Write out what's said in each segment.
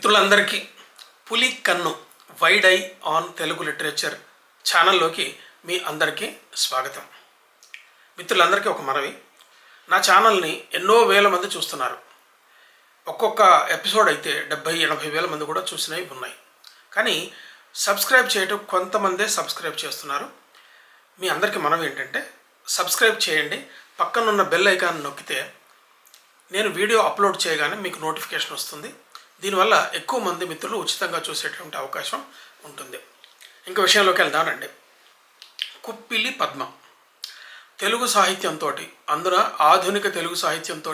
మిత్రులందరికీ పులి కన్ను wide eye on Telugu literature ఛానల్లోకి మీ అందరికీ స్వాగతం. మిత్రులందరికీ ఒక మనవి. నా ఛానల్ని ఎన్నో వేల మంది చూస్తున్నారు. ఒక్కొక్క ఎపిసోడ్ అయితే డెబ్బై ఎనభై వేల మంది కూడా చూసినవి ఉన్నాయి. కానీ సబ్స్క్రైబ్ చేయటం కొంతమందే సబ్స్క్రైబ్ చేస్తున్నారు. మీ అందరికీ మనవి ఏంటంటే సబ్స్క్రైబ్ చేయండి. పక్కనున్న బెల్ ఐకాన్ నొక్కితే నేను వీడియో అప్లోడ్ చేయగానే మీకు నోటిఫికేషన్ వస్తుంది. దీనివల్ల ఎక్కువ మంది మిత్రులు ఉచితంగా చూసేటువంటి అవకాశం ఉంటుంది. ఇంకా విషయంలోకి వెళ్దానండి కుప్పిలి పద్మ. తెలుగు సాహిత్యంతో అందున ఆధునిక తెలుగు సాహిత్యంతో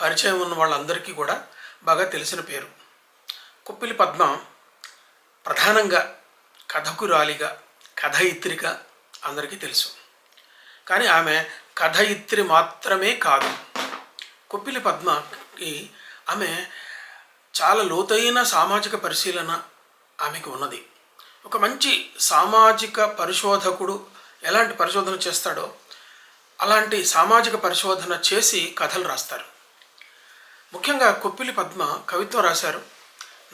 పరిచయం ఉన్న వాళ్ళందరికీ కూడా బాగా తెలిసిన పేరు. కుప్పిలి పద్మ ప్రధానంగా కథకురాలిగా కథయిత్రిగా అందరికీ తెలుసు. కానీ ఆమె కథయిత్రి మాత్రమే కాదు. కుప్పిలి పద్మకి ఆమె చాలా లోతైన సామాజిక పరిశీలన ఆమెకు ఉన్నది. ఒక మంచి సామాజిక పరిశోధకుడు ఎలాంటి పరిశోధన చేస్తాడో అలాంటి సామాజిక పరిశోధన చేసి కథలు రాస్తారు. ముఖ్యంగా కొప్పిలి పద్మ కవిత్వం రాశారు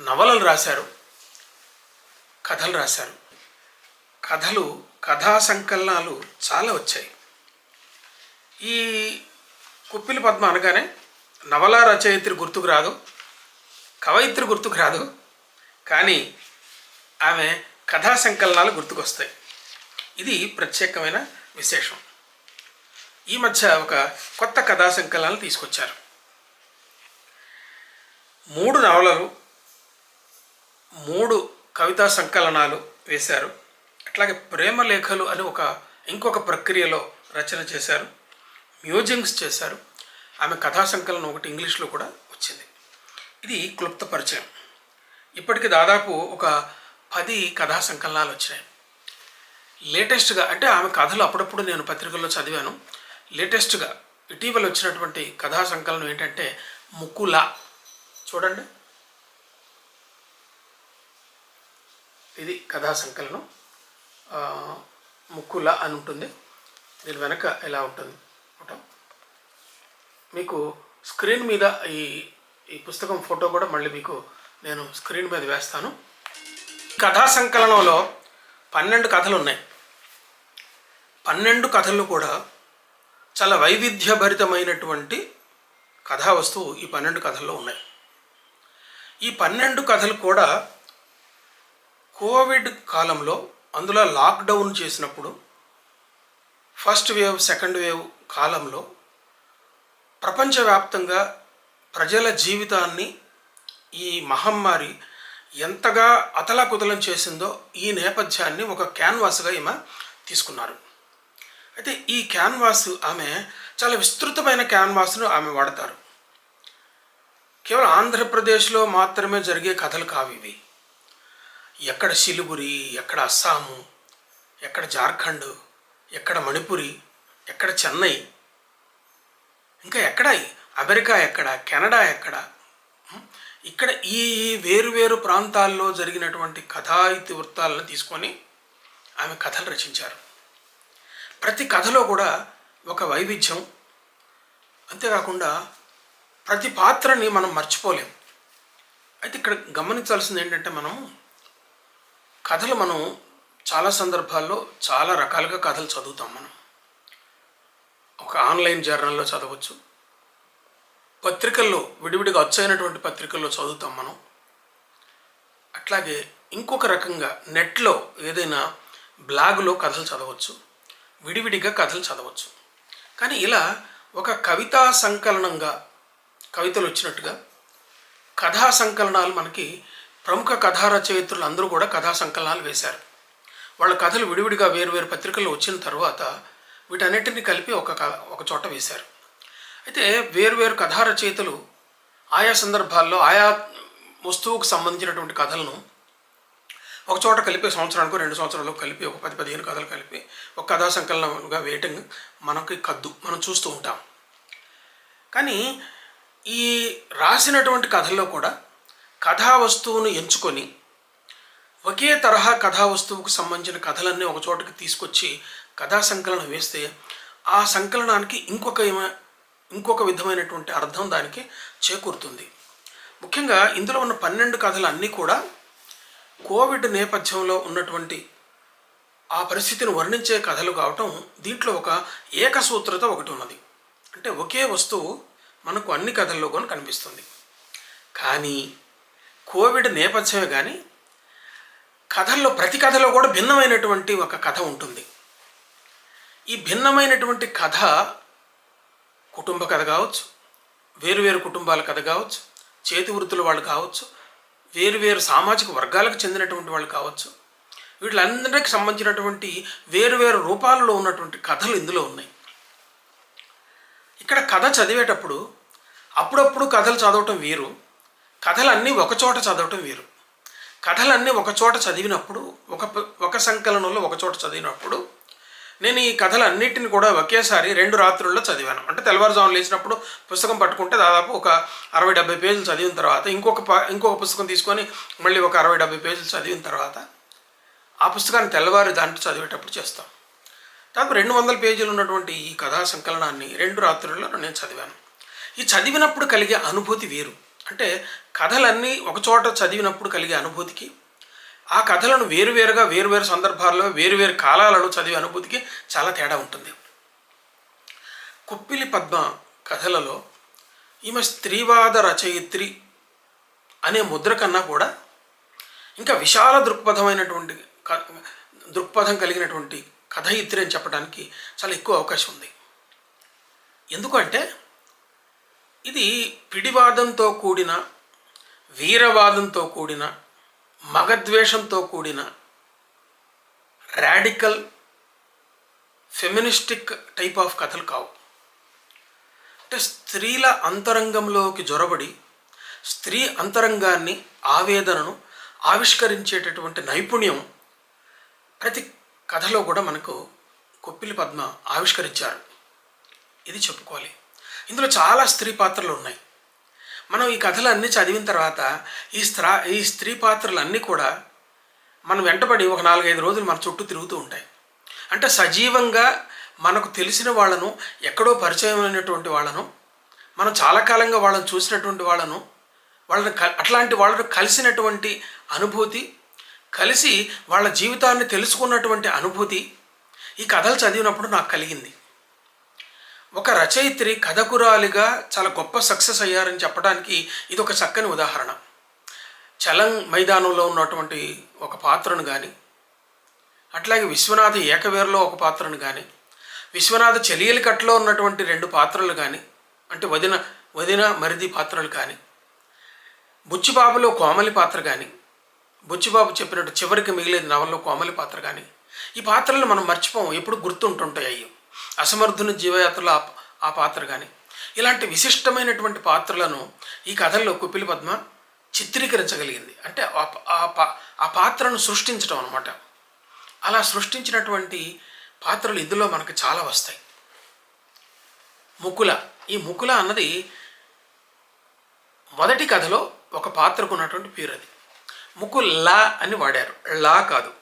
నవలలు రాశారు కథలు రాశారు. కథలు కథా సంకలనాలు చాలా వచ్చాయి. ఈ కుప్పిలి పద్మ అనగానే నవల రచయిత్రి గుర్తుకు రాదు. కవయిత్రి గుర్తుకు రాదు కానీ ఆమె కథా సంకలనాలు గుర్తుకొస్తాయి. ఇది ప్రత్యేకమైన విశేషం. ఈ మధ్య ఒక కొత్త కథా సంకలనాలు తీసుకొచ్చారు. మూడు నవలలు మూడు కవితా సంకలనాలు వేశారు. అట్లాగే ప్రేమ లేఖలు అని ఒక ఇంకొక ప్రక్రియలో రచన చేశారు. మ్యూజింగ్స్ చేశారు. ఆమె కథా సంకలనం ఒకటి ఇంగ్లీష్లో కూడా వచ్చింది. ఇది క్లుప్త పరిచయం. ఇప్పటికి దాదాపు ఒక పది కథా సంకలనాలు వచ్చినాయి. లేటెస్ట్గా అంటే ఆమె కథలు అప్పుడప్పుడు నేను పత్రికల్లో చదివాను. లేటెస్ట్గా ఇటీవల వచ్చినటువంటి కథా సంకలనం ఏంటంటే ముకుల చూడండి. ఇది కథా సంకలనం. ముక్కుల అని ఉంటుంది. దీని వెనక ఎలా ఉంటుంది? మీకు స్క్రీన్ మీద ఈ ఈ పుస్తకం ఫోటో కూడా మళ్ళీ మీకు నేను స్క్రీన్ మీద వేస్తాను. కథా సంకలనంలో పన్నెండు కథలు ఉన్నాయి. పన్నెండు కథలు కూడా చాలా వైవిధ్యభరితమైనటువంటి కథా వస్తువు ఈ పన్నెండు కథల్లో ఉన్నాయి. ఈ పన్నెండు కథలు కూడా కోవిడ్ కాలంలో అందులో లాక్డౌన్ చేసినప్పుడు ఫస్ట్ వేవ్ సెకండ్ వేవ్ కాలంలో ప్రపంచవ్యాప్తంగా ప్రజల జీవితాన్ని ఈ మహమ్మారి ఎంతగా అతలాకుతలం చేసిందో ఈ నేపథ్యాన్ని ఒక క్యాన్వాస్గా ఈమె తీసుకున్నారు. అయితే ఈ క్యాన్వాస్ ఆమె చాలా విస్తృతమైన క్యాన్వాస్ను ఆమె వాడతారు. కేవలం ఆంధ్రప్రదేశ్లో మాత్రమే జరిగే కథలు కావు ఇవి. ఎక్కడ సిలిగురి ఎక్కడ అస్సాము ఎక్కడ జార్ఖండ్ ఎక్కడ మణిపురి ఎక్కడ చెన్నై ఇంకా ఎక్కడ అమెరికా ఎక్కడ? కెనడా ఎక్కడ? ఇక్కడ ఈ వేరు వేరు ప్రాంతాల్లో జరిగినటువంటి కథా ఇతివృత్తాలను తీసుకొని ఆమె కథలు రచించారు. ప్రతి కథలో కూడా ఒక వైవిధ్యం. అంతేకాకుండా ప్రతి పాత్రని మనం మర్చిపోలేం. అయితే ఇక్కడ గమనించాల్సింది ఏంటంటే మనం కథలు మనం చాలా సందర్భాల్లో చాలా రకాలుగా కథలు చదువుతాం మనం. ఒక ఆన్లైన్ జర్నల్లో చదవచ్చు. పత్రికల్లో విడివిడిగా వచ్చైనటువంటి పత్రికల్లో చదువుతాం మనం. అట్లాగే ఇంకొక రకంగా నెట్లో ఏదైనా బ్లాగులో కథలు చదవచ్చు విడివిడిగా కథలు చదవచ్చు. కానీ ఇలా ఒక కవితా సంకలనంగా కవితలు వచ్చినట్టుగా కథా సంకలనాలు మనకి ప్రముఖ కథా రచయిత్రులు అందరూ కూడా కథా సంకలనాలు వేశారు. వాళ్ళ కథలు విడివిడిగా వేరు వేరు పత్రికల్లో వచ్చిన తర్వాత వీటన్నిటిని కలిపి ఒక క- ఒక చోట వేశారు. అయితే వేరు వేరు కథా రచయితలు ఆయా సందర్భాల్లో ఆయా వస్తువుకు సంబంధించినటువంటి కథలను ఒక చోట కలిపి సంవత్సరానికి రెండు సంవత్సరాలు కలిపి ఒక పది పదిహేను కథలు కలిపి ఒక కథా సంకలనంగా వేయటం మనకి కద్దు. మనం చూస్తూ ఉంటాం. కానీ ఈ రాసినటువంటి కథల్లో కూడా కథా వస్తువును ఎంచుకొని ఒకే తరహా కథా వస్తువుకు సంబంధించిన కథలన్నీ ఒక చోటకి తీసుకొచ్చి కథా సంకలనం వేస్తే ఆ సంకలనానికి ఇంకొక ఇంకొక విధమైనటువంటి అర్థం దానికి చేకూరుతుంది. ముఖ్యంగా ఇందులో ఉన్న పన్నెండు కథలు అన్నీ కూడా కోవిడ్ నేపథ్యంలో ఉన్నటువంటి ఆ పరిస్థితిని వర్ణించే కథలు కావటం దీంట్లో ఒక ఏకసూత్రత ఒకటి ఉన్నది. అంటే ఒకే వస్తువు మనకు అన్ని కథల్లో కూడా కనిపిస్తుంది. కానీ కోవిడ్ నేపథ్యమే కానీ కథల్లో ప్రతి కథలో కూడా భిన్నమైనటువంటి ఒక కథ ఉంటుంది. ఈ భిన్నమైనటువంటి కథ కుటుంబ కథ కావచ్చు వేరువేరు కుటుంబాల కథ కావచ్చు చేతి వృత్తుల వాళ్ళు కావచ్చు వేరువేరు సామాజిక వర్గాలకు చెందినటువంటి వాళ్ళు కావచ్చు వీళ్ళందరికీ సంబంధించినటువంటి వేరువేరు రూపాలలో ఉన్నటువంటి కథలు ఇందులో ఉన్నాయి. ఇక్కడ కథ చదివేటప్పుడు అప్పుడప్పుడు కథలు చదవటం వీరు కథలన్నీ ఒకచోట చదవటం వీరు. కథలన్నీ ఒకచోట చదివినప్పుడు ఒక ఒక సంకలనంలో ఒకచోట చదివినప్పుడు నేను ఈ కథలన్నిటిని కూడా ఒకేసారి రెండు రాత్రుల్లో చదివాను. అంటే తెల్లవారుజామున లేచినప్పుడు పుస్తకం పట్టుకుంటే దాదాపు ఒక అరవై డెబ్బై పేజీలు చదివిన తర్వాత ఇంకొక ఇంకొక పుస్తకం తీసుకొని మళ్ళీ ఒక అరవై డెబ్బై పేజీలు చదివిన తర్వాత ఆ పుస్తకాన్ని తెల్లవారు దాంట్లో చదివేటప్పుడు చేస్తాం. దాదాపు రెండు వందల పేజీలు ఉన్నటువంటి ఈ కథా సంకలనాన్ని రెండు రాత్రుల్లో నేను చదివాను. ఈ చదివినప్పుడు కలిగే అనుభూతి వేరు. అంటే కథలన్నీ ఒకచోట చదివినప్పుడు కలిగే అనుభూతికి ఆ కథలను వేరువేరుగా వేరువేరు సందర్భాల్లో వేరువేరు కాలాలలో చదివే అనుభూతికి చాలా తేడా ఉంటుంది. కుప్పిలి పద్మ కథలలో ఈమె స్త్రీవాద రచయిత్రి అనే ముద్ర కన్నా కూడా ఇంకా విశాల దృక్పథమైనటువంటి దృక్పథం కలిగినటువంటి కథయిత్రి అని చెప్పడానికి చాలా ఎక్కువ అవకాశం ఉంది. ఎందుకంటే ఇది పిడివాదంతో కూడిన వీరవాదంతో కూడిన మగద్వేషంతో కూడిన రాడికల్ ఫెమినిస్టిక్ టైప్ ఆఫ్ కథలు కావు. అంటే స్త్రీల అంతరంగంలోకి జొరబడి స్త్రీ అంతరంగాన్ని ఆవేదనను ఆవిష్కరించేటటువంటి నైపుణ్యం ప్రతి కథలో కూడా మనకు కొప్పిలి పద్మ ఆవిష్కరించారు. ఇది చెప్పుకోవాలి. ఇందులో చాలా స్త్రీ పాత్రలు ఉన్నాయి. మనం ఈ కథలన్నీ చదివిన తర్వాత ఈ స్త్రా ఈ స్త్రీ పాత్రలన్నీ కూడా మనం వెంటబడి ఒక నాలుగైదు రోజులు మన చుట్టూ తిరుగుతూ ఉంటాయి. అంటే సజీవంగా మనకు తెలిసిన వాళ్ళను ఎక్కడో పరిచయమైనటువంటి వాళ్ళను మనం చాలా కాలంగా వాళ్ళని చూసినటువంటి వాళ్ళను వాళ్ళని అట్లాంటి వాళ్ళను కలిసినటువంటి అనుభూతి కలిసి వాళ్ళ జీవితాన్ని తెలుసుకున్నటువంటి అనుభూతి ఈ కథలు చదివినప్పుడు నాకు కలిగింది. ఒక రచయిత్రి కథకురాలిగా చాలా గొప్ప సక్సెస్ అయ్యారని చెప్పడానికి ఇది ఒక చక్కని ఉదాహరణ. చలంగ్ మైదానంలో ఉన్నటువంటి ఒక పాత్రను కానీ అట్లాగే విశ్వనాథ ఏకవీరలో ఒక పాత్రను కానీ విశ్వనాథ చెలియలికట్లో ఉన్నటువంటి రెండు పాత్రలు కానీ అంటే వదిన వదిన మరిది పాత్రలు కానీ బుచ్చిబాబులో కోమలి పాత్ర కానీ బుచ్చిబాబు చెప్పినట్టు చివరికి మిగిలేదు నవల్లో కోమలి పాత్ర కానీ ఈ పాత్రలు మనం మర్చిపోం ఎప్పుడు గుర్తుంటుంటాయి అయ్యి. అసమర్థుని జీవయాత్రలో ఆ పాత్ర కానీ ఇలాంటి విశిష్టమైనటువంటి పాత్రలను ఈ కథల్లో కుప్పిలి పద్మ చిత్రీకరించగలిగింది. అంటే ఆ పాత్రను సృష్టించడం అనమాట అలా సృష్టించినటువంటి పాత్రలు ఇందులో మనకు చాలా వస్తాయి. ముకుల ఈ ముకుల అన్నది మొదటి కథలో ఒక పాత్రకు ఉన్నటువంటి పేరు అది. ముకుల్లా అని వాడారు. లా కాదు.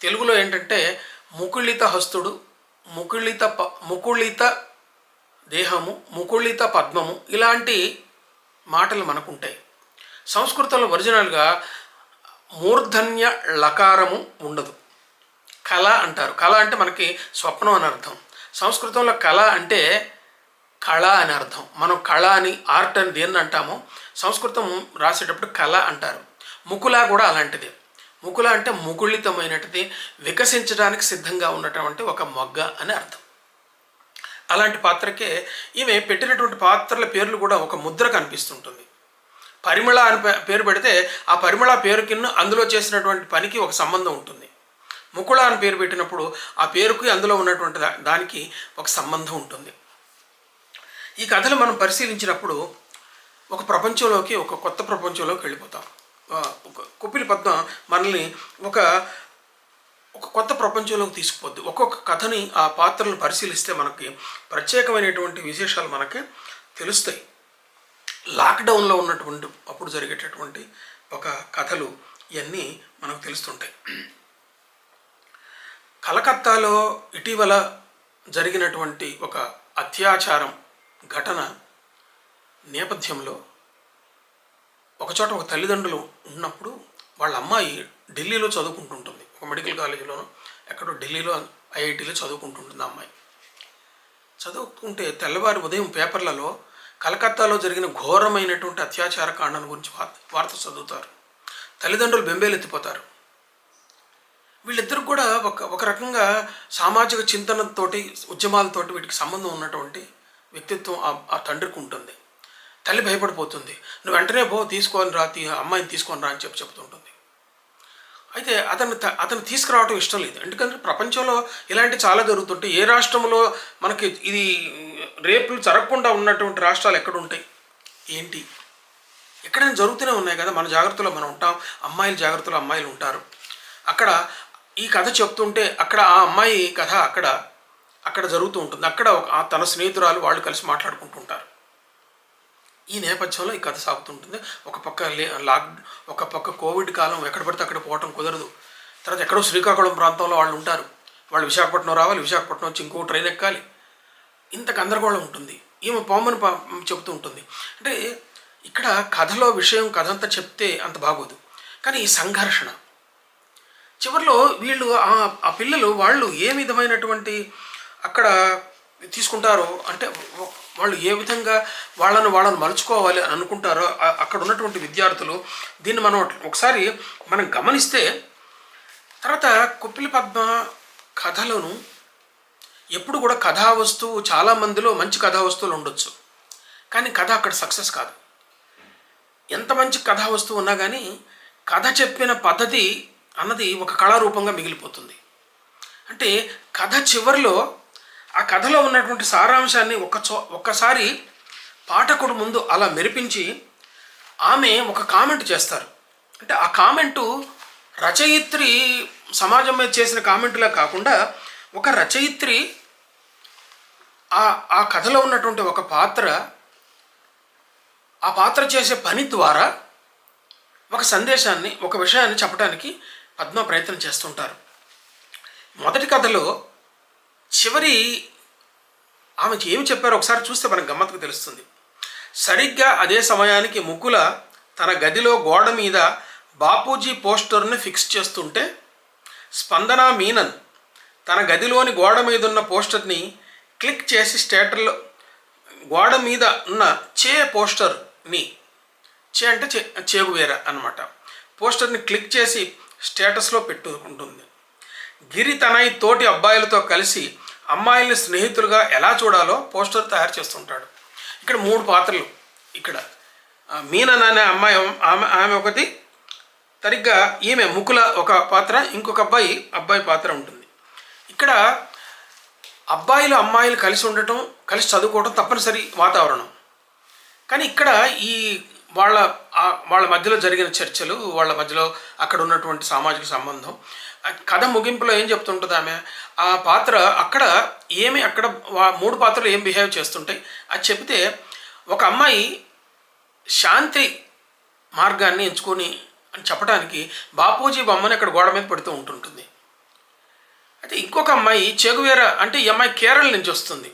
తెలుగులో ఏంటంటే ముకుళిత హస్తుడు ముకుళిత ప ముకుళిత దేహము ముకుళిత పద్మము ఇలాంటి మాటలు మనకుంటాయి. సంస్కృతంలో ఒరిజినల్గా మూర్ధన్య లకారము ఉండదు. కళ అంటారు. కళ అంటే మనకి స్వప్నం అని అర్థం. సంస్కృతంలో కళ అంటే కళ అని అర్థం. మనం కళ అని ఆర్ట్ అని దేన్ని అంటామో సంస్కృతం రాసేటప్పుడు కళ అంటారు. ముకుల కూడా అలాంటిది. ముకుల అంటే ముకుళితమైనటిది వికసించడానికి సిద్ధంగా ఉన్నటువంటి ఒక మొగ్గ అని అర్థం. అలాంటి పాత్రకే ఈమె పెట్టినటువంటి పాత్రల పేర్లు కూడా ఒక ముద్ర కనిపిస్తుంటుంది. పరిమళ అని పేరు పెడితే ఆ పరిమళ పేరు కింద అందులో చేసినటువంటి పనికి ఒక సంబంధం ఉంటుంది. ముకుళ అని పేరు పెట్టినప్పుడు ఆ పేరుకి అందులో ఉన్నటువంటి దానికి ఒక సంబంధం ఉంటుంది. ఈ కథలు మనం పరిశీలించినప్పుడు ఒక ప్రపంచంలోకి ఒక కొత్త ప్రపంచంలోకి వెళ్ళిపోతాం. కుప్పిలి పద్మ మనల్ని ఒక ఒక కొత్త ప్రపంచంలోకి తీసుకుపోద్ది. ఒక్కొక్క కథని ఆ పాత్రలను పరిశీలిస్తే మనకి ప్రత్యేకమైనటువంటి విశేషాలు మనకి తెలుస్తాయి. లాక్డౌన్లో ఉన్నటువంటి అప్పుడు జరిగేటటువంటి ఒక కథలు ఇవన్నీ మనకు తెలుస్తుంటాయి. కలకత్తాలో ఇటీవల జరిగినటువంటి ఒక అత్యాచారం ఘటన నేపథ్యంలో ఒకచోట ఒక తల్లిదండ్రులు ఉన్నప్పుడు వాళ్ళ అమ్మాయి ఢిల్లీలో చదువుకుంటుంటుంది. ఒక మెడికల్ కాలేజీలోనో ఎక్కడో ఢిల్లీలో ఐఐటీలో చదువుకుంటుంటుంది అమ్మాయి. చదువుకుంటే తెల్లవారి ఉదయం పేపర్లలో కలకత్తాలో జరిగిన ఘోరమైనటువంటి అత్యాచార కాండం గురించి వార్త చదువుతారు. తల్లిదండ్రులు బెంబేలెత్తిపోతారు. వీళ్ళిద్దరు కూడా ఒక ఒక రకంగా సామాజిక చింతనతోటి ఉద్యమాలతోటి వీటికి సంబంధం ఉన్నటువంటి వ్యక్తిత్వం ఆ తండ్రికి ఉంటుంది. తల్లి భయపడిపోతుంది. నువ్వు వెంటనే పో తీసుకొని రా తీ అమ్మాయిని తీసుకొని రా అని చెప్పి చెప్తుంటుంది. అయితే అతను అతను తీసుకురావడం ఇష్టం లేదు. ఎందుకంటే ప్రపంచంలో ఇలాంటి చాలా జరుగుతుంటాయి. ఏ రాష్ట్రంలో మనకి ఇది రేపులు జరగకుండా ఉన్నటువంటి రాష్ట్రాలు ఎక్కడ ఉంటాయి? ఏంటి? ఎక్కడైనా జరుగుతూనే ఉన్నాయి కదా. మన జాగ్రత్తలో మనం ఉంటాం. అమ్మాయిల జాగ్రత్తలో అమ్మాయిలు ఉంటారు. అక్కడ ఈ కథ చెప్తుంటే అక్కడ ఆ అమ్మాయి కథ అక్కడ అక్కడ జరుగుతూ ఉంటుంది. అక్కడ ఒక తన స్నేహితురాలు వాళ్ళు కలిసి మాట్లాడుకుంటుంటారు ఈ నేపథ్యంలో ఈ కథ సాగుతుంటుంది. ఒక పక్క లే లాక్ ఒక పక్క కోవిడ్ కాలం ఎక్కడ పడితే అక్కడ పోవటం కుదరదు. తర్వాత ఎక్కడో శ్రీకాకుళం ప్రాంతంలో వాళ్ళు ఉంటారు. వాళ్ళు విశాఖపట్నం రావాలి విశాఖపట్నం వచ్చి ఇంకో ట్రైన్ ఎక్కాలి. ఇంత గందరగోళం ఉంటుంది. ఈమె పామని పా చెబుతూ ఉంటుంది. అంటే ఇక్కడ కథలో విషయం కథ అంతా చెప్తే అంత బాగోదు. కానీ ఈ సంఘర్షణ. చివరిలో వీళ్ళు ఆ పిల్లలు వాళ్ళు ఏ విధమైనటువంటి అక్కడ తీసుకుంటారో అంటే వాళ్ళు ఏ విధంగా వాళ్ళను వాళ్ళని మలుచుకోవాలి అని అనుకుంటారో అక్కడ ఉన్నటువంటి విద్యార్థులు దీన్ని మనం ఒకసారి మనం గమనిస్తే తర్వాత కుప్పిలి పద్మ కథలను ఎప్పుడు కూడా కథా వస్తువు చాలా మందిలో మంచి కథా వస్తువులు ఉండొచ్చు. కానీ కథ అక్కడ సక్సెస్ కాదు. ఎంత మంచి కథా వస్తువు ఉన్నా కానీ కథ చెప్పిన పద్ధతి అన్నది ఒక కళారూపంగా మిగిలిపోతుంది. అంటే కథ చివరిలో ఆ కథలో ఉన్నటువంటి సారాంశాన్ని ఒక ఒక్కసారి పాఠకుడు ముందు అలా మెరిపించి ఆమె ఒక కామెంట్ చేస్తారు. అంటే ఆ కామెంటు రచయిత్రి సమాజం మీద చేసిన కామెంటులా కాకుండా ఒక రచయిత్రి ఆ ఆ కథలో ఉన్నటువంటి ఒక పాత్ర ఆ పాత్ర చేసే పని ద్వారా ఒక సందేశాన్ని ఒక విషయాన్ని చెప్పడానికి పద్మ ప్రయత్నం చేస్తుంటారు. మొదటి కథలో చివరి ఆమెకి ఏమి చెప్పారో ఒకసారి చూస్తే మనకు గమ్మత్తుకు తెలుస్తుంది. సరిగ్గా అదే సమయానికి ముకుల తన గదిలో గోడ మీద బాపూజీ పోస్టర్ని ఫిక్స్ చేస్తుంటే స్పందన మీనన్ తన గదిలోని గోడ మీద ఉన్న పోస్టర్ని క్లిక్ చేసి స్టేటర్లో గోడ మీద ఉన్న చే పోస్టర్ని చే అంటే చే చేగువేర అనమాట పోస్టర్ని క్లిక్ చేసి స్టేటస్లో పెట్టుకుంటుంది గిరి తనయి తోటి అబ్బాయిలతో కలిసి అమ్మాయిల్ని స్నేహితులుగా ఎలా చూడాలో పోస్టర్ తయారు చేస్తుంటాడు. ఇక్కడ మూడు పాత్రలు ఇక్కడ. మీనా మీనన్ అనే అమ్మాయి ఆమె ఆమె ఒకటి సరిగ్గా ఈమె ముకుల ఒక పాత్ర ఇంకొక అబ్బాయి అబ్బాయి పాత్ర ఉంటుంది. ఇక్కడ అబ్బాయిలు అమ్మాయిలు కలిసి ఉండటం కలిసి చదువుకోవడం తప్పనిసరి వాతావరణం. కానీ ఇక్కడ ఈ వాళ్ళ వాళ్ళ మధ్యలో జరిగిన చర్చలు వాళ్ళ మధ్యలో అక్కడ ఉన్నటువంటి సామాజిక సంబంధం కథ ముగింపులో ఏం చెప్తుంటుంది ఆమె? ఆ పాత్ర అక్కడ ఏమి అక్కడ మూడు పాత్రలు ఏం బిహేవ్ చేస్తుంటాయి అది చెప్తే ఒక అమ్మాయి శాంతి మార్గాన్ని ఎంచుకొని అని చెప్పడానికి బాపూజీ బొమ్మని అక్కడ గోడ మీద పెడుతూ ఉంటుంటుంది. అయితే ఇంకొక అమ్మాయి చెగువేర అంటే ఈ అమ్మాయి కేరళ నుంచి వస్తుంది.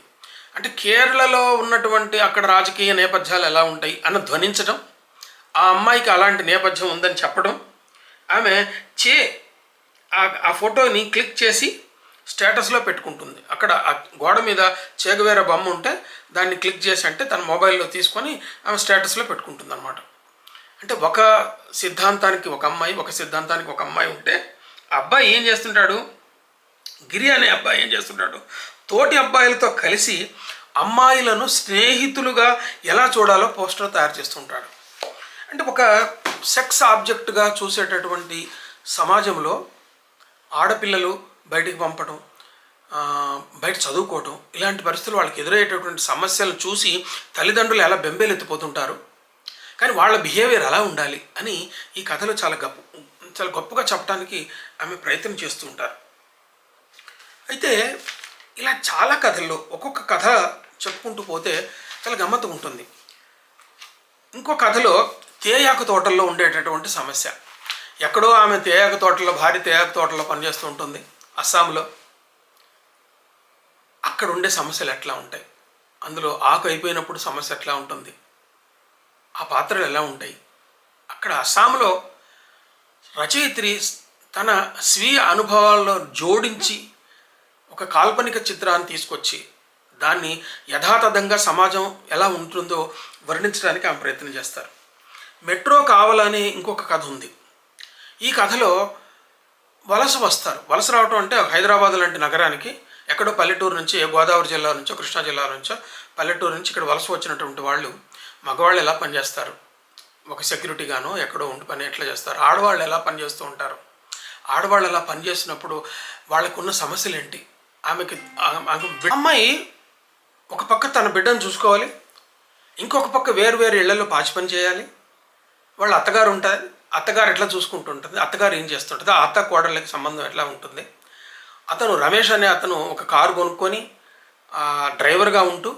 అంటే కేరళలో ఉన్నటువంటి అక్కడ రాజకీయ నేపథ్యాలు ఎలా ఉంటాయి అన్న ధ్వనించడం ఆ అమ్మాయికి అలాంటి నేపథ్యం ఉందని చెప్పడం ఆమె చే ఆ ఆ ఫోటోని క్లిక్ చేసి స్టేటస్లో పెట్టుకుంటుంది. అక్కడ ఆ గోడ మీద చేగవేర బొమ్మ ఉంటే దాన్ని క్లిక్ చేసి అంటే తన మొబైల్లో తీసుకొని ఆమె స్టేటస్లో పెట్టుకుంటుంది అనమాట అంటే ఒక సిద్ధాంతానికి ఒక అమ్మాయి ఒక సిద్ధాంతానికి ఒక అమ్మాయి ఉంటే ఆ అబ్బాయి ఏం చేస్తుంటాడు? గిరి అనే అబ్బాయి ఏం చేస్తుంటాడు? తోటి అబ్బాయిలతో కలిసి అమ్మాయిలను స్నేహితులుగా ఎలా చూడాలో పోస్టర్ తయారు చేస్తుంటాడు. అంటే ఒక సెక్స్ ఆబ్జెక్ట్గా చూసేటటువంటి సమాజంలో ఆడపిల్లలు బయటికి పంపటం బయట చదువుకోవటం ఇలాంటి పరిస్థితులు వాళ్ళకి ఎదురయ్యేటటువంటి సమస్యలను చూసి తల్లిదండ్రులు ఎలా బెంబేలెత్తిపోతుంటారు? కానీ వాళ్ళ బిహేవియర్ ఎలా ఉండాలి అని ఈ కథలో చాలా గొప్ప చాలా గొప్పగా చెప్పడానికి ఆమె ప్రయత్నం చేస్తూ ఉంటారు. అయితే ఇలా చాలా కథల్లో ఒక్కొక్క కథ చెప్పుకుంటూ పోతే చాలా గమ్మత్తు ఉంటుంది. ఇంకో కథలో తేయాకు తోటల్లో ఉండేటటువంటి సమస్య. ఎక్కడో ఆమె తేయాకు తోటలో భారీ తేయాకు తోటలో పనిచేస్తూ ఉంటుంది అస్సాంలో. అక్కడ ఉండే సమస్యలు ఎట్లా ఉంటాయి? అందులో ఆకు అయిపోయినప్పుడు సమస్య ఎట్లా ఉంటుంది? ఆ పాత్రలు ఎలా ఉంటాయి? అక్కడ అస్సాంలో రచయిత్రి తన స్వీయ అనుభవాల్లో జోడించి ఒక కాల్పనిక చిత్రాన్ని తీసుకొచ్చి దాన్ని యథాతథంగా సమాజం ఎలా ఉంటుందో వర్ణించడానికి ఆమె ప్రయత్నం చేస్తారు. మెట్రో కావాలని ఇంకొక కథ ఉంది. ఈ కథలో వలస వస్తారు. వలస రావటం అంటే హైదరాబాద్ లాంటి నగరానికి ఎక్కడో పల్లెటూరు నుంచి గోదావరి జిల్లా నుంచో కృష్ణా జిల్లా నుంచో పల్లెటూరు నుంచి ఇక్కడ వలస వచ్చినటువంటి వాళ్ళు మగవాళ్ళు ఎలా పనిచేస్తారు? ఒక సెక్యూరిటీగానో ఎక్కడో ఉండి పని ఎట్లా చేస్తారు? ఆడవాళ్ళు ఎలా పనిచేస్తూ ఉంటారు? ఆడవాళ్ళు ఎలా పనిచేస్తున్నప్పుడు వాళ్ళకున్న సమస్యలు ఏంటి? ఆమెకి ఆమె అమ్మాయి ఒక పక్క తన బిడ్డను చూసుకోవాలి. ఇంకొక పక్క వేరు వేరు ఇళ్ళలో పాచి పని చేయాలి. వాళ్ళ అత్తగారు ఉంటుంది అత్తగారు ఎట్లా చూసుకుంటుంటుంది? అత్తగారు ఏం చేస్తుంటుంది? ఆ అత్త కోడళ్ళకి సంబంధం ఎట్లా ఉంటుంది? అతను రమేష్ అనే అతను ఒక కారు కొనుక్కొని డ్రైవర్గా ఉంటూ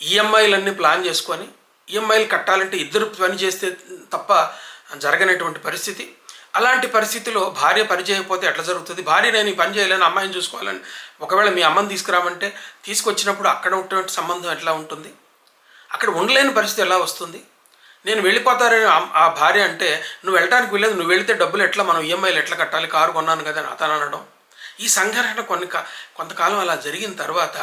ఈఎంఐలన్నీ ప్లాన్ చేసుకొని ఈఎంఐలు కట్టాలంటే ఇద్దరు పని చేస్తే తప్ప జరగనటువంటి పరిస్థితి. అలాంటి పరిస్థితిలో భార్య పని చేయకపోతే ఎట్లా జరుగుతుంది? భార్య నేను పని చేయలేను అమ్మాయిని చూసుకోవాలని ఒకవేళ మీ అమ్మని తీసుకురామంటే తీసుకొచ్చినప్పుడు అక్కడ ఉన్నటువంటి సంబంధం ఎట్లా ఉంటుంది? అక్కడ ఉండలేని పరిస్థితి ఎలా వస్తుంది? నేను వెళ్ళిపోతారు ఆ- భార్య అంటే నువ్వు వెళ్ళడానికి వెళ్ళలేదు నువ్వు వెళితే డబ్బులు ఎట్లా మనం ఈఎంఐలు ఎట్లా కట్టాలి కారు కొన్నాను కదా అని అతను అనడం. ఈ సంఘర్షణ కొన్ని కా- కొంతకాలం అలా జరిగిన తర్వాత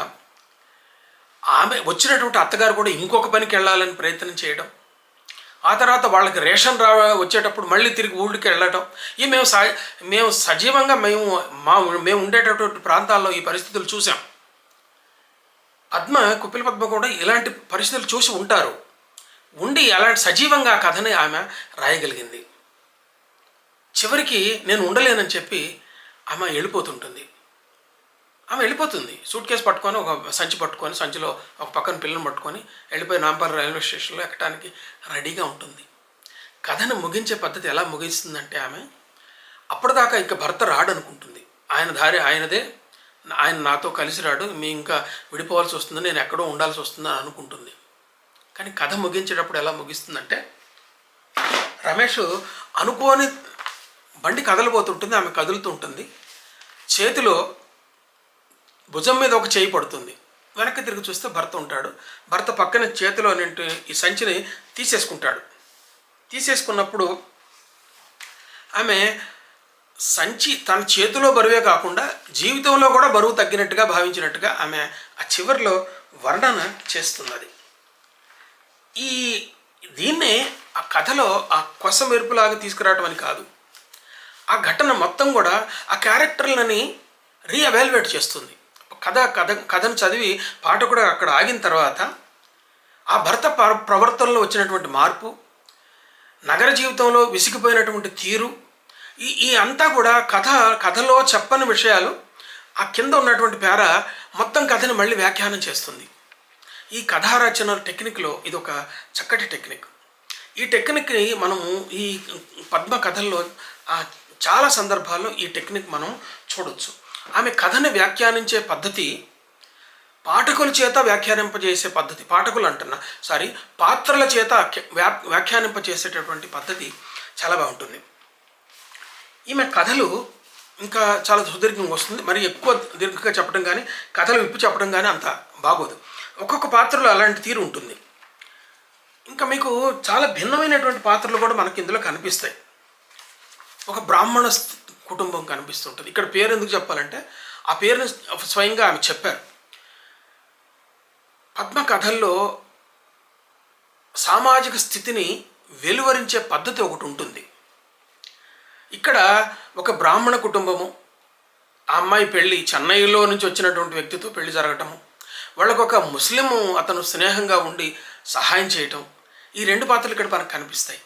ఆమె వచ్చినటువంటి అత్తగారు కూడా ఇంకొక పనికి వెళ్ళాలని ప్రయత్నం చేయడం ఆ తర్వాత వాళ్ళకి రేషన్ రా వచ్చేటప్పుడు మళ్ళీ తిరిగి ఊళ్ళకి వెళ్ళటం ఈ మేము స మేము సజీవంగా మేము మా మేము ఉండేటటువంటి ప్రాంతాల్లో ఈ పరిస్థితులు చూసాం పద్మ కుప్పిల పద్మ కూడా ఇలాంటి పరిస్థితులు చూసి ఉంటారు. ఉండి అలాంటి సజీవంగా ఆ కథని ఆమె రాయగలిగింది. చివరికి నేను ఉండలేనని చెప్పి ఆమె వెళ్ళిపోతుంటుంది. ఆమె వెళ్ళిపోతుంది. సూట్ కేసు పట్టుకొని ఒక సంచి పట్టుకొని సంచిలో ఒక పక్కన పిల్లని పట్టుకొని వెళ్ళిపోయి నాంపల్లి రైల్వే స్టేషన్లో ఎక్కడానికి రెడీగా ఉంటుంది. కథను ముగించే పద్ధతి ఎలా ముగిస్తుందంటే ఆమె అప్పటిదాకా ఇంకా భర్త రాడనుకుంటుంది. ఆయన దారి ఆయనదే. ఆయన నాతో కలిసి రాడు. మీ ఇంకా విడిపోవాల్సి వస్తుంది. నేను ఎక్కడో ఉండాల్సి వస్తుందని అనుకుంటుంది. కానీ కథ ముగించేటప్పుడు ఎలా ముగిస్తుందంటే రమేష్ అనుకోని బండి కదలిపోతుంటుంది ఆమె కదులుతూ ఉంటుంది చేతిలో భుజం మీద ఒక చేయి పడుతుంది. వెనక్కి తిరిగి చూస్తే భర్త ఉంటాడు. భర్త పక్కన చేతిలో నింటి ఈ సంచిని తీసేసుకుంటాడు. తీసేసుకున్నప్పుడు ఆమె సంచి తన చేతిలో బరువే కాకుండా జీవితంలో కూడా బరువు తగ్గినట్టుగా భావించినట్టుగా ఆమె ఆ చివరిలో వర్ణన చేస్తున్నది. ఈ దీన్నే ఆ కథలో ఆ కొస మెరుపులాగా తీసుకురావటం అని కాదు. ఆ ఘటన మొత్తం కూడా ఆ క్యారెక్టర్లని రీఅవాల్యుయేట్ చేస్తుంది. కథ కథ కథను చదివి పాట కూడా అక్కడ ఆగిన తర్వాత ఆ భర్త ప్ర- ప్రవర్తనలో వచ్చినటువంటి మార్పు నగర జీవితంలో విసిగిపోయినటువంటి తీరు ఈ ఈ అంతా కూడా కథ కథలో చెప్పని విషయాలు ఆ కింద ఉన్నటువంటి పేర మొత్తం కథని మళ్ళీ వ్యాఖ్యానం చేస్తుంది. ఈ కథారచన టెక్నిక్లో ఇది ఒక చక్కటి టెక్నిక్. ఈ టెక్నిక్ని మనము ఈ పద్మ కథల్లో చాలా సందర్భాల్లో ఈ టెక్నిక్ మనం చూడొచ్చు. ఆమె కథని వ్యాఖ్యానించే పద్ధతి పాఠకుల చేత వ్యాఖ్యానింపజేసే పద్ధతి పాఠకులు అంటున్నా సారీ పాత్రల చేత వ్యా వ్యాఖ్యానింపజేసేటటువంటి పద్ధతి చాలా బాగుంటుంది. ఈమె కథలు ఇంకా చాలా సుదీర్ఘంగా వస్తుంది. మరి ఎక్కువ దీర్ఘంగా చెప్పడం కానీ కథలు విప్పి చెప్పడం కానీ అంత బాగోదు. ఒక్కొక్క పాత్రలో అలాంటి తీరు ఉంటుంది. ఇంకా మీకు చాలా భిన్నమైనటువంటి పాత్రలు కూడా మనకి ఇందులో కనిపిస్తాయి. ఒక బ్రాహ్మణ కుటుంబం కనిపిస్తుంటుంది. ఇక్కడ పేరు ఎందుకు చెప్పాలంటే ఆ పేరుని స్వయంగా ఆమె చెప్పారు. పద్మ కథల్లో సామాజిక స్థితిని వెలువరించే పద్ధతి ఒకటి ఉంటుంది. ఇక్కడ ఒక బ్రాహ్మణ కుటుంబము ఆ అమ్మాయి పెళ్ళి చెన్నైలో నుంచి వచ్చినటువంటి వ్యక్తితో పెళ్ళి జరగటము వాళ్ళకు ఒక ముస్లిం అతను స్నేహంగా ఉండి సహాయం చేయటం ఈ రెండు పాత్రలు ఇక్కడ మనకు కనిపిస్తాయి.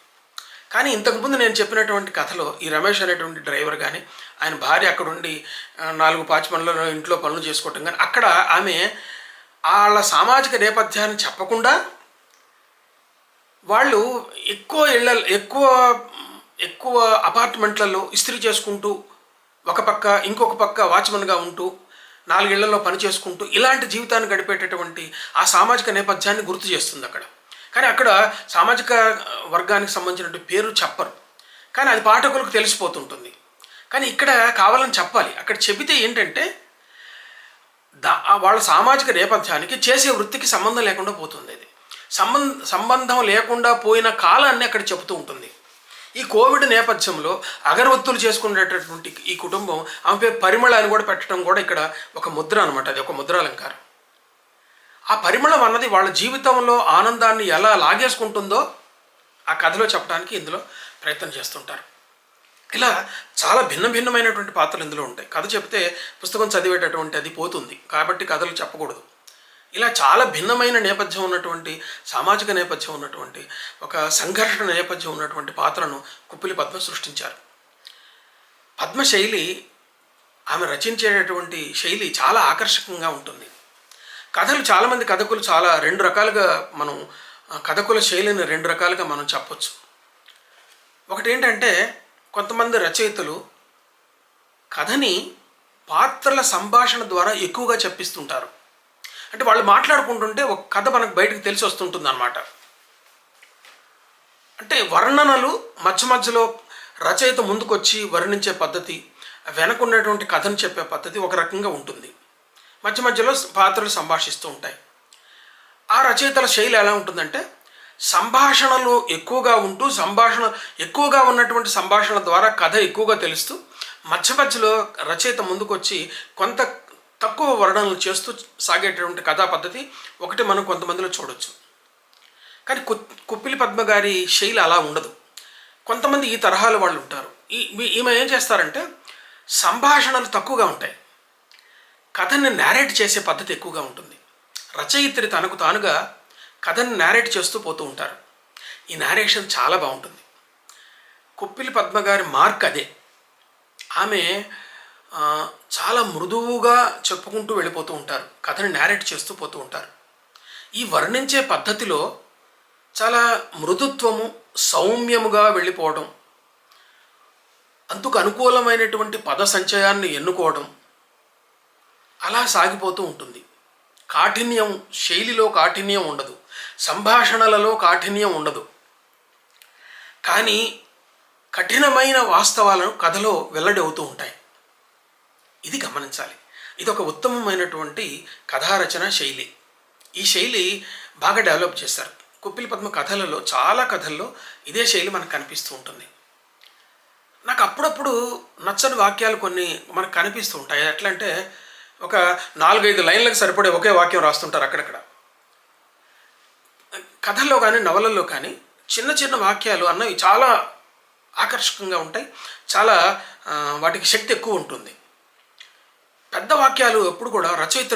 కానీ ఇంతకుముందు నేను చెప్పినటువంటి కథలో ఈ రమేష్ అనేటువంటి డ్రైవర్ కానీ ఆయన భార్య అక్కడ ఉండి నాలుగు పాచి పనులలో ఇంట్లో పనులు చేసుకోవటం కానీ అక్కడ ఆమె వాళ్ళ సామాజిక నేపథ్యాన్ని చెప్పకుండా వాళ్ళు ఎక్కువ ఇళ్ళ ఎక్కువ ఎక్కువ అపార్ట్మెంట్లలో ఇస్త్రీ చేసుకుంటూ ఒక పక్క ఇంకొక పక్క వాచ్మెన్గా ఉంటూ నాలుగేళ్ళలో పని చేసుకుంటూ ఇలాంటి జీవితాన్ని గడిపేటటువంటి ఆ సామాజిక నేపథ్యాన్ని గుర్తు చేస్తుంది అక్కడ. కానీ అక్కడ సామాజిక వర్గానికి సంబంధించినటువంటి పేరు చెప్పరు. కానీ అది పాఠకులకు తెలిసిపోతుంటుంది. కానీ ఇక్కడ కావాలని చెప్పాలి. అక్కడ చెబితే ఏంటంటే దా వాళ్ళ సామాజిక నేపథ్యానికి చేసే వృత్తికి సంబంధం లేకుండా పోతుంది అది. సంబంధ సంబంధం లేకుండా పోయిన కాలాన్ని అక్కడ చెబుతూ ఉంటుంది. ఈ కోవిడ్ నేపథ్యంలో అగరవత్తులు చేసుకునేటటువంటి ఈ కుటుంబం ఆమె పేరు పరిమళ అని కూడా పెట్టడం కూడా ఇక్కడ ఒక ముద్ర అనమాట అది ఒక ముద్రాలంకారం. ఆ పరిమళం అన్నది వాళ్ళ జీవితంలో ఆనందాన్ని ఎలా లాగేసుకుంటుందో ఆ కథలో చెప్పడానికి ఇందులో ప్రయత్నం చేస్తుంటారు. ఇలా చాలా భిన్న భిన్నమైనటువంటి పాత్రలు ఇందులో ఉంటాయి. కథ చెప్తే పుస్తకం చదివేటటువంటి అది పోతుంది. కాబట్టి కథలు చెప్పకూడదు. ఇలా చాలా భిన్నమైన నేపథ్యం ఉన్నటువంటి సామాజిక నేపథ్యం ఉన్నటువంటి ఒక సంఘర్షణ నేపథ్యం ఉన్నటువంటి పాత్రను కుప్పిలి పద్మ సృష్టించారు. పద్మ శైలి ఆమె రచించేటటువంటి శైలి చాలా ఆకర్షకంగా ఉంటుంది. కథలు చాలామంది కథకులు చాలా రెండు రకాలుగా మనం కథకుల శైలిని రెండు రకాలుగా మనం చెప్పొచ్చు. ఒకటి ఏంటంటే కొంతమంది రచయితలు కథని పాత్రల సంభాషణ ద్వారా ఎక్కువగా చెప్పిస్తుంటారు. అంటే వాళ్ళు మాట్లాడుకుంటుంటే ఒక కథ మనకు బయటకు తెలిసి వస్తుంటుంది అనమాట అంటే వర్ణనలు మధ్య మధ్యలో రచయిత ముందుకొచ్చి వర్ణించే పద్ధతి వెనకున్నటువంటి కథను చెప్పే పద్ధతి ఒక రకంగా ఉంటుంది. మధ్య మధ్యలో పాత్రలు సంభాషిస్తూ ఉంటాయి. ఆ రచయితల శైలి ఎలా ఉంటుందంటే సంభాషణలు ఎక్కువగా ఉంటూ సంభాషణ ఎక్కువగా ఉన్నటువంటి సంభాషణ ద్వారా కథ ఎక్కువగా తెలుస్తూ మధ్య మధ్యలో రచయిత ముందుకొచ్చి కొంత తక్కువ వర్ణనలు చేస్తూ సాగేటటువంటి కథా పద్ధతి ఒకటి మనం కొంతమందిలో చూడొచ్చు. కానీ కు కుప్పిలి పద్మ గారి శైలి అలా ఉండదు. కొంతమంది ఈ తరహాల వాళ్ళు ఉంటారు. ఈ ఈమె ఏం చేస్తారంటే సంభాషణలు తక్కువగా ఉంటాయి. కథని నేరేట్ చేసే పద్ధతి ఎక్కువగా ఉంటుంది. రచయిత్రి తనకు తానుగా కథని నేరేట్ చేస్తూ పోతూ ఉంటారు. ఈ నేరేషన్ చాలా బాగుంటుంది. కుప్పిలి పద్మ గారి మార్క్ అదే. ఆమె చాలా మృదువుగా చెప్పుకుంటూ వెళ్ళిపోతూ ఉంటారు. కథని నేరేట్ చేస్తూ పోతూ ఉంటారు. ఈ వర్ణించే పద్ధతిలో చాలా మృదుత్వము సౌమ్యముగా వెళ్ళిపోవడం అందుకు అనుకూలమైనటువంటి పద సంచయాన్ని ఎన్నుకోవడం అలా సాగిపోతూ ఉంటుంది. కాఠిన్యం శైలిలో కాఠిన్యం ఉండదు. సంభాషణలలో కాఠిన్యం ఉండదు. కానీ కఠినమైన వాస్తవాలను కథలో వెల్లడి అవుతూ ఉంటాయి. ఇది గమనించాలి. ఇది ఒక ఉత్తమమైనటువంటి కథారచన శైలి. ఈ శైలి బాగా డెవలప్ చేశారు. కుప్పిలి పద్మ కథలలో చాలా కథల్లో ఇదే శైలి మనకు కనిపిస్తూ ఉంటుంది. నాకు అప్పుడప్పుడు నచ్చని వాక్యాలు కొన్ని మనకు కనిపిస్తూ ఉంటాయి. ఎట్లా అంటే ఒక నాలుగైదు లైన్లకు సరిపడే ఒకే వాక్యం రాస్తుంటారు అక్కడక్కడ. కథల్లో కానీ నవలల్లో కానీ చిన్న చిన్న వాక్యాలు అన్నవి చాలా ఆకర్షకంగా ఉంటాయి. చాలా వాటికి శక్తి ఎక్కువ ఉంటుంది. పెద్ద వాక్యాలు ఎప్పుడు కూడా రచయిత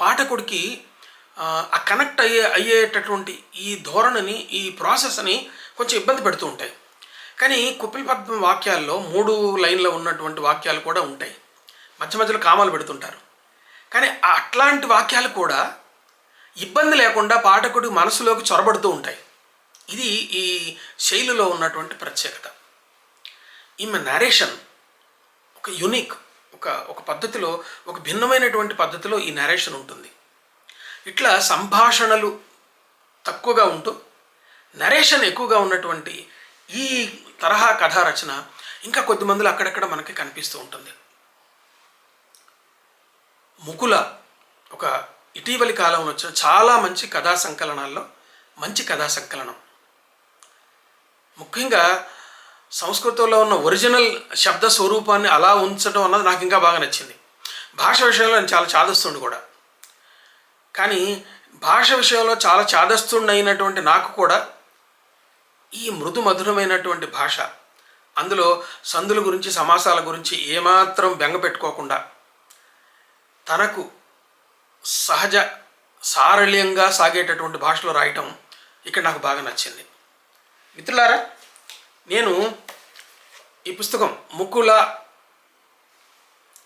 పాఠకుడికి ఆ, కనెక్ట్ అయ్యే అయ్యేటటువంటి ఈ ధోరణిని ఈ ప్రాసెస్ని కొంచెం ఇబ్బంది పెడుతూ ఉంటాయి. కానీ కుప్పిలి పద్మ వాక్యాల్లో మూడు లైన్లో ఉన్నటువంటి వాక్యాలు కూడా ఉంటాయి. మధ్య మధ్యలో కామాలు పెడుతుంటారు. కానీ అట్లాంటి వాక్యాలు కూడా ఇబ్బంది లేకుండా పాఠకుడి మనసులోకి చొరబడుతూ ఉంటాయి. ఇది ఈ శైలిలో ఉన్నటువంటి ప్రత్యేకత. ఈమె నరేషన్ ఒక యునిక్ ఒక ఒక పద్ధతిలో ఒక భిన్నమైనటువంటి పద్ధతిలో ఈ నరేషన్ ఉంటుంది. ఇట్లా సంభాషణలు తక్కువగా ఉంటూ నరేషన్ ఎక్కువగా ఉన్నటువంటి ఈ తరహా కథా రచన ఇంకా కొద్దిమందిలో అక్కడక్కడ మనకి కనిపిస్తూ ఉంటుంది. ముకుల ఒక ఇటీవలి కాలంలో వచ్చిన చాలా మంచి కథా సంకలనాల్లో మంచి కథా సంకలనం. ముఖ్యంగా సంస్కృతంలో ఉన్న ఒరిజినల్ శబ్ద స్వరూపాన్ని అలా ఉంచడం అన్నది నాకు ఇంకా బాగా నచ్చింది. భాష విషయంలో నేను చాలా చాదస్తుండు కూడా. కానీ భాష విషయంలో చాలా చాదస్తుండైనటువంటి నాకు కూడా ఈ మృదు మధురమైనటువంటి భాష అందులో సందుల గురించి సమాసాల గురించి ఏమాత్రం బెంగ పెట్టుకోకుండా తనకు సహజ సారళ్యంగా సాగేటటువంటి భాషలో రాయటం ఇక్కడ నాకు బాగా నచ్చింది. మిత్రులారా నేను ఈ పుస్తకం ముక్కుల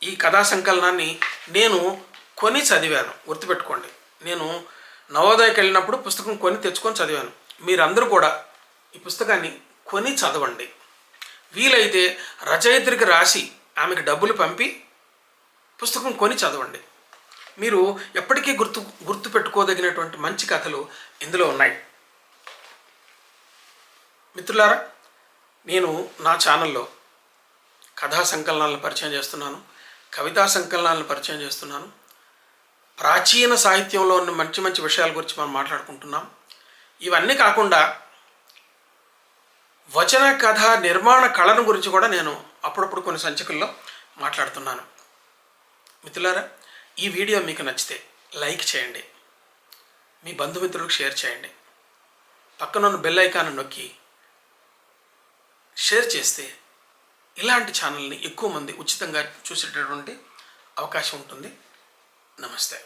ఈ కథా సంకలనాన్ని నేను కొని చదివాను. గుర్తుపెట్టుకోండి. నేను నవోదయకి వెళ్ళినప్పుడు పుస్తకం కొని తెచ్చుకొని చదివాను. మీరందరూ కూడా ఈ పుస్తకాన్ని కొని చదవండి. వీలైతే రచయిత్రికి రాసి ఆమెకు డబ్బులు పంపి పుస్తకం కొని చదవండి. మీరు ఎప్పటికీ గుర్తు గుర్తు పెట్టుకోదగినటువంటి మంచి కథలు ఇందులో ఉన్నాయి. మిత్రులారా నేను నా ఛానల్లో కథా సంకలనాలను పరిచయం చేస్తున్నాను కవితా సంకలనాలను పరిచయం చేస్తున్నాను. ప్రాచీన సాహిత్యంలో ఉన్న మంచి మంచి విషయాల గురించి మనం మాట్లాడుకుంటున్నాం. ఇవన్నీ కాకుండా వచన కథ నిర్మాణ కళను గురించి కూడా నేను అప్పుడప్పుడు కొన్ని సంచికల్లో మాట్లాడుతున్నాను. మిత్రులారా ఈ వీడియో మీకు నచ్చితే లైక్ చేయండి. మీ బంధుమిత్రులకు షేర్ చేయండి. పక్కనున్న బెల్ ఐకాన్ నొక్కి షేర్ చేస్తే ఇలాంటి ఛానల్ని ఎక్కువ మంది ఉచితంగా చూసేటటువంటి అవకాశం ఉంటుంది. నమస్తే.